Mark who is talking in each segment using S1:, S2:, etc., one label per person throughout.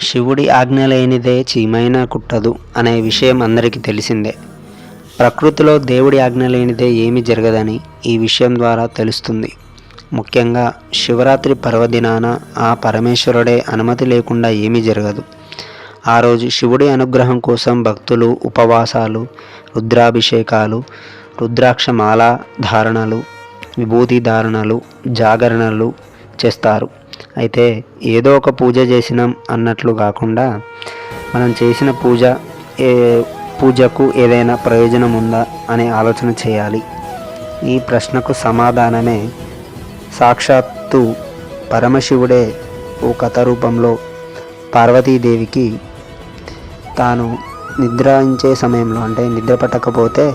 S1: శివుడి ఆజ్ఞ లేనిదే చీమైనా కుట్టదు అనే విషయం అందరికీ తెలిసిందే. ప్రకృతిలో దేవుడి ఆజ్ఞ లేనిదే ఏమి జరగదని ఈ విషయం ద్వారా తెలుస్తుంది. ముఖ్యంగా శివరాత్రి పర్వదినాన ఆ పరమేశ్వరుడే అనుమతి లేకుండా ఏమీ జరగదు. ఆ రోజు శివుడి అనుగ్రహం కోసం భక్తులు ఉపవాసాలు రుద్రాభిషేకాలు రుద్రాక్షమాల ధారణలు విభూతి ధారణలు జాగరణలు చేస్తారు. అయితే ఏదో ఒక పూజ చేసినాం అన్నట్లు కాకుండా మనం చేసిన పూజ ఏ పూజకు ఏదైనా ప్రయోజనం ఉందా అనే ఆలోచన చేయాలి. ఈ ప్రశ్నకు సమాధానమే సాక్షాత్తు పరమశివుడే ఓ కథ రూపంలో పార్వతీదేవికి తాను నిద్రించే సమయంలో అంటే నిద్ర పట్టకపోతే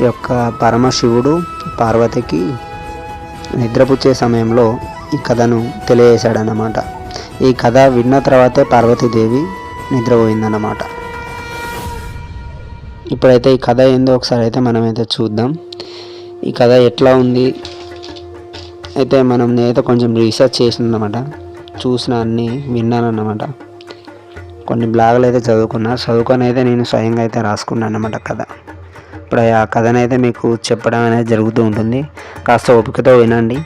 S1: ఈ యొక్క పరమశివుడు పార్వతికి నిద్రపుచ్చే సమయంలో ఈ కథను తెలియజేశాడనమాట ఈ కథ విన్న తర్వాతే పార్వతీదేవి నిద్రపోయిందన్నమాట. ఇప్పుడైతే ఈ కథ ఏందో ఒకసారి అయితే మనమైతే చూద్దాం. ఈ కథ ఎట్లా ఉంది? అయితే మనం నేనైతే కొంచెం రీసెర్చ్ చేసినమాట చూసిన అన్నీ విన్నానన్నమాట. కొన్ని బ్లాగులు అయితే చదువుకున్నా. చదువుకొని అయితే నేను స్వయంగా అయితే రాసుకున్నాను అన్నమాట కథ. ఇప్పుడు ఆ కథనైతే అయితే మీకు చెప్పడం అనేది జరుగుతూ ఉంటుంది. కాస్త ఓపికతో వినండి.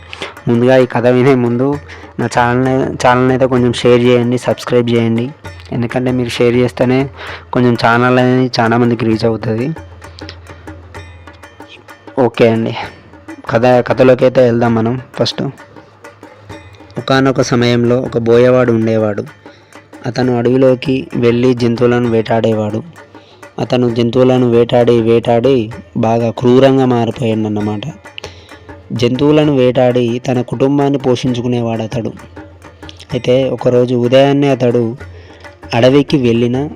S1: ముందుగా ఈ కథ వినే ముందు నా ఛానల్ ఛానల్ అయితే కొంచెం షేర్ చేయండి సబ్స్క్రైబ్ చేయండి. ఎందుకంటే మీరు షేర్ చేస్తేనే కొంచెం ఛానల్ అనేది చాలామందికి రీచ్ అవుతుంది. ఓకే అండి. కథ కథలోకి అయితే వెళ్దాం మనం ఫస్ట్. ఒకానొక సమయంలో ఒక బోయవాడు ఉండేవాడు. అతను అడవిలోకి వెళ్ళి జంతువులను వేటాడేవాడు. అతను జంతువులను వేటాడి వేటాడి బాగా క్రూరంగా మారిపోయాడు అన్నమాట జంతువులను వేటాడి తన కుటుంబాన్ని పోషించుకునేవాడు అతడు అయితే ఒకరోజు ఉదయాన్నే అతడు అడవికి వెళ్ళిన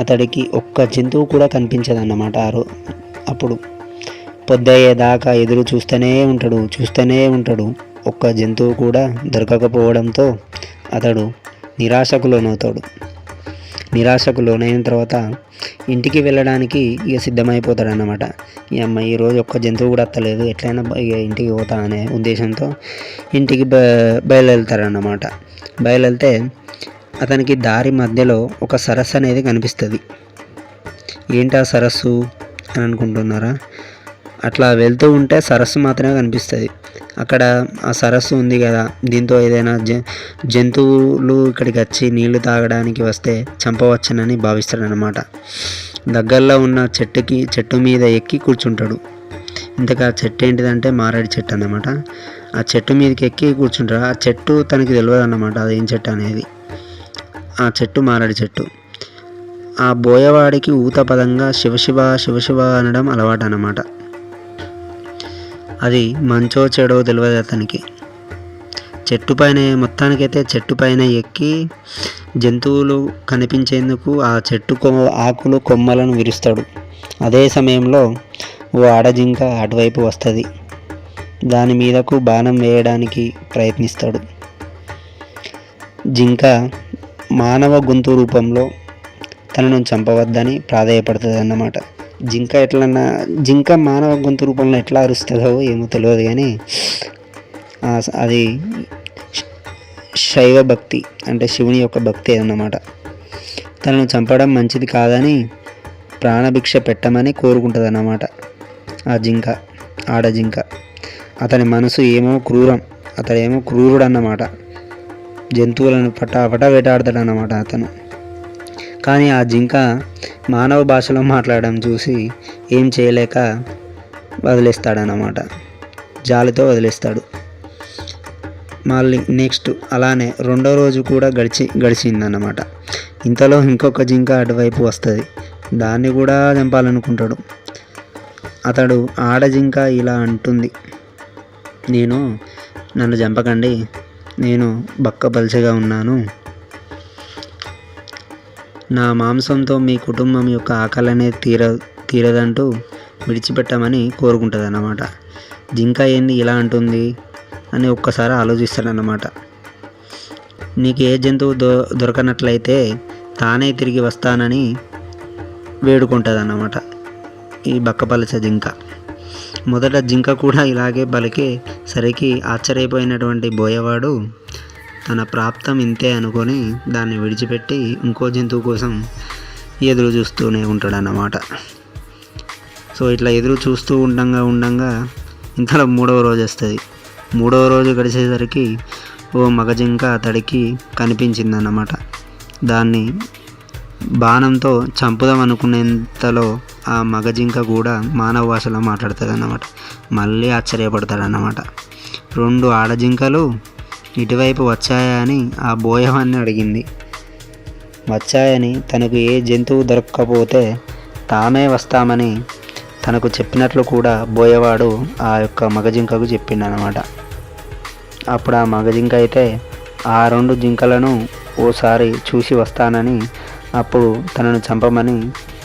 S1: అతడికి ఒక్క జంతువు కూడా కనిపించదన్నమాట ఆ రో అప్పుడు. పొద్దయ్యేదాకా ఎదురు చూస్తూనే ఉంటాడు చూస్తూనే ఉంటాడు. ఒక్క జంతువు కూడా దొరకకపోవడంతో అతడు నిరాశకు లోనవుతాడు నిరాశకు లోనైన తర్వాత ఇంటికి వెళ్ళడానికి ఇక సిద్ధమైపోతాడు అన్నమాట ఈ అమ్మాయి ఈరోజు ఒక్క జంతువు కూడా అత్తలేదు. ఎట్లయినా ఇక ఇంటికి పోతా అనే ఉద్దేశంతో ఇంటికి బ బయలుదేరుతారన్నమాట బయలుదేరితే అతనికి దారి మధ్యలో ఒక సరస్సు అనేది కనిపిస్తుంది. ఏంటి ఆ సరస్సు అని అనుకుంటున్నారా? అట్లా వెళ్తూ ఉంటే సరస్సు మాత్రమే కనిపిస్తుంది. అక్కడ ఆ సరస్సు ఉంది కదా దీంతో ఏదైనా జ జంతువులు ఇక్కడికి వచ్చి నీళ్ళు తాగడానికి వస్తే చంపవచ్చునని భావిస్తాడనమాట దగ్గరలో ఉన్న చెట్టుకి చెట్టు మీద ఎక్కి కూర్చుంటాడు. ఇంతకా చెట్టు ఏంటిదంటే మారేడు చెట్టు అన్నమాట. ఆ చెట్టు మీదకి ఎక్కి కూర్చుంటాడు. ఆ చెట్టు తనకి తెలియదు అన్నమాట అది ఏం చెట్టు అనేది. ఆ చెట్టు మారేడు చెట్టు. ఆ బోయవాడికి ఊతపదంగా శివశివ శివశివ అనడం అలవాటు అన్నమాట అది మంచో చెడో తెలియదు అతనికి. చెట్టు పైన మొత్తానికైతే చెట్టు పైన ఎక్కి జంతువులు కనిపించేందుకు ఆ చెట్టు కొమ్మ ఆకులు కొమ్మలను విరుస్తాడు. అదే సమయంలో ఓ ఆడజింక అటువైపు వస్తుంది. దాని మీదకు బాణం వేయడానికి ప్రయత్నిస్తాడు. జింక మానవ గొంతు రూపంలో తనను చంపవద్దని ప్రాధేయపడుతుంది అన్నమాట జింక ఎట్లన్నా జింక మానవ గొంతు రూపంలో ఎట్లా అరుస్తుందో ఏమో తెలియదు కానీ ఆ అది శైవ భక్తి అంటే శివుని యొక్క భక్తి అన్నమాట. తనను చంపడం మంచిది కాదని ప్రాణభిక్ష పెట్టమని కోరుకుంటుంది అన్నమాట ఆ జింక ఆడ జింక. అతని మనసు ఏమో క్రూరం అతడేమో క్రూరుడు అన్నమాట జంతువులను పటాపట వేటాడతాడు అన్నమాట అతను. కానీ ఆ జింక మానవ భాషలో మాట్లాడడం చూసి ఏం చేయలేక వదిలేస్తాడనమాట జాలితో వదిలేస్తాడు. మళ్ళీ నెక్స్ట్ అలానే రెండో రోజు కూడా గడిచి గడిచిందన్నమాట. ఇంతలో ఇంకొక జింక అటువైపు వస్తుంది. దాన్ని కూడా చంపాలనుకుంటాడు. అతడు ఆడ జింక ఇలా అంటుంది. నేను నన్ను చంపకండి. నేను బక్క పల్చగా ఉన్నాను. నా మాంసంతో మీ కుటుంబం యొక్క ఆకలి అనేది తీర తీరదంటూ విడిచిపెట్టమని కోరుకుంటుంది అన్నమాట జింక ఏంది ఇలా అంటుంది అని ఒక్కసారి ఆలోచిస్తాడన్నమాట. నీకు ఏ జంతువు దొ దొరకనట్లయితే తానే తిరిగి వస్తానని వేడుకుంటుంది అన్నమాట ఈ బక్కపలచ జింక. మొదట జింక కూడా ఇలాగే పలికి సరికి ఆశ్చర్యపోయినటువంటి బోయవాడు తన ప్రాప్తం ఇంతే అనుకొని దాన్ని విడిచిపెట్టి ఇంకో జంతువు కోసం ఎదురు చూస్తూనే ఉంటాడన్నమాట. సో ఇట్లా ఎదురు చూస్తూ ఉండంగా ఉండంగా ఇంతలో మూడవ రోజు వస్తుంది. మూడవ రోజు గడిచేసరికి ఓ మగజింక అతడికి కనిపించిందన్నమాట. దాన్ని బాణంతో చంపుదాం అనుకునేంతలో ఆ మగజింక కూడా మానవ భాషలో మాట్లాడుతుంది అన్నమాట మళ్ళీ ఆశ్చర్యపడతాడన్నమాట. రెండు ఆడజింకలు ఇటువైపు వచ్చాయా అని ఆ బోయవాన్ని అడిగింది. వచ్చాయని తనకు ఏ జంతువు దొరక్కపోతే తామే వస్తామని తనకు చెప్పినట్లు కూడా బోయవాడు ఆ యొక్క మగజింకకు చెప్పిండనమాట అప్పుడు ఆ మగజింక అయితే ఆ రెండు జింకలను ఓసారి చూసి వస్తానని అప్పుడు తనను చంపమని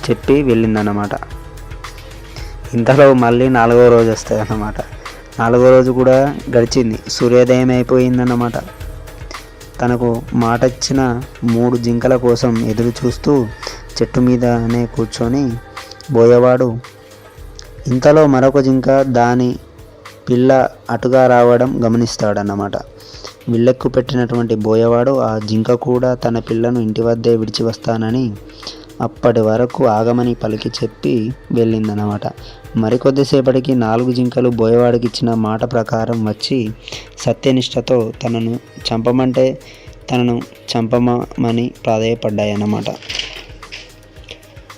S1: చెప్పి వెళ్ళిందన్నమాట. ఇంతలో మళ్ళీ నాలుగో రోజు వస్తాయి అన్నమాట నాలుగో రోజు కూడా గడిచింది. సూర్యోదయం అయిపోయిందన్నమాట. తనకు మాట ఇచ్చిన మూడు జింకల కోసం ఎదురు చూస్తూ చెట్టు మీదనే కూర్చొని బోయవాడు ఇంతలో మరొక జింక దాని పిల్ల అటుగా రావడం గమనిస్తాడన్నమాట. విల్లెక్కు పెట్టినటువంటి బోయవాడు ఆ జింక కూడా తన పిల్లను ఇంటి వద్దే విడిచి వస్తానని అప్పటి వరకు ఆగమని పలికి చెప్పి వెళ్ళిందన్నమాట. మరికొద్దిసేపటికి నాలుగు జింకలు బోయవాడికి ఇచ్చిన మాట ప్రకారం వచ్చి సత్యనిష్టతో తనను చంపమంటే తనను చంపమని ప్రాధాయపడ్డాయన్నమాట.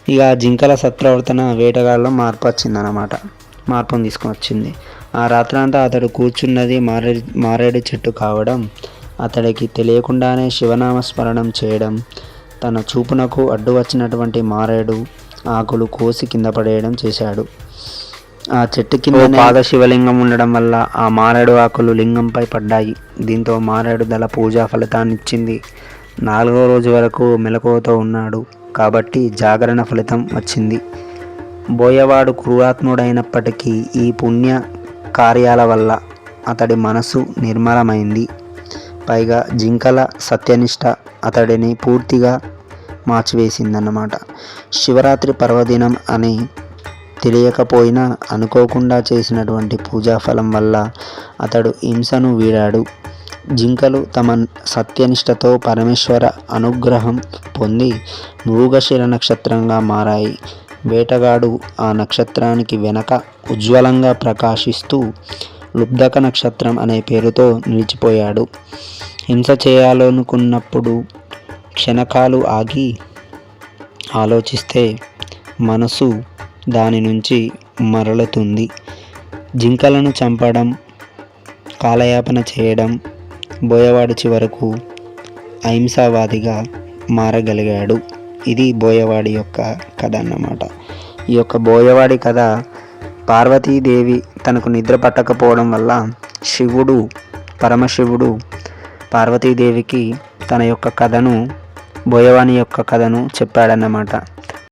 S1: ఇక ఆ జింకల సత్ప్రవర్తన వేటగాళ్ళలో మార్పు వచ్చిందన్నమాట. మార్పును తీసుకొచ్చింది ఆ రాత్రంతా అతడు కూర్చున్నది మారేడు మారేడు చెట్టు కావడం అతడికి తెలియకుండానే శివనామ స్మరణం చేయడం తన చూపునకు అడ్డు వచ్చినటువంటి మారేడు ఆకులు కోసి కింద పడేయడం చేశాడు. ఆ చెట్టు కింద పాద శివలింగం ఉండడం వల్ల ఆ మారేడు ఆకులు లింగంపై పడ్డాయి. దీంతో మారేడు దళ పూజా ఫలితాన్ని ఇచ్చింది నాలుగో రోజు వరకు మెలకువతో ఉన్నాడు. కాబట్టి జాగరణ ఫలితం వచ్చింది. బోయవాడు క్రూరాత్ముడైనప్పటికీ ఈ పుణ్య కార్యాల వల్ల అతడి మనసు నిర్మలమైంది. పైగా జింకల సత్యనిష్ట అతడిని పూర్తిగా మార్చివేసిందన్నమాట. శివరాత్రి పర్వదినం అని తెలియకపోయినా అనుకోకుండా చేసినటువంటి పూజాఫలం వల్ల అతడు హింసను వీడాడు. జింకలు తమ సత్యనిష్టతో పరమేశ్వర అనుగ్రహం పొంది మృగశిర నక్షత్రంగా మారాయి. వేటగాడు ఆ నక్షత్రానికి వెనక ఉజ్వలంగా ప్రకాశిస్తూ లుబ్ధక నక్షత్రం అనే పేరుతో నిలిచిపోయాడు. హింస చేయాలనుకున్నప్పుడు క్షణకాలు ఆగి ఆలోచిస్తే మనసు దాని నుంచి మరలుతుంది. జింకలను చంపడం కాలయాపన చేయడం బోయవాడు చివరకు అహింసావాదిగా మారగలిగాడు. ఇది బోయవాడి యొక్క కథ అన్నమాట. ఈ యొక్క బోయవాడి కథ పార్వతీదేవి తనకు నిద్ర పట్టకపోవడం వల్ల శివుడు పరమశివుడు పార్వతీదేవికి తన యొక్క కథను బోయవాని యొక్క కథను చెప్పాడన్నమాట.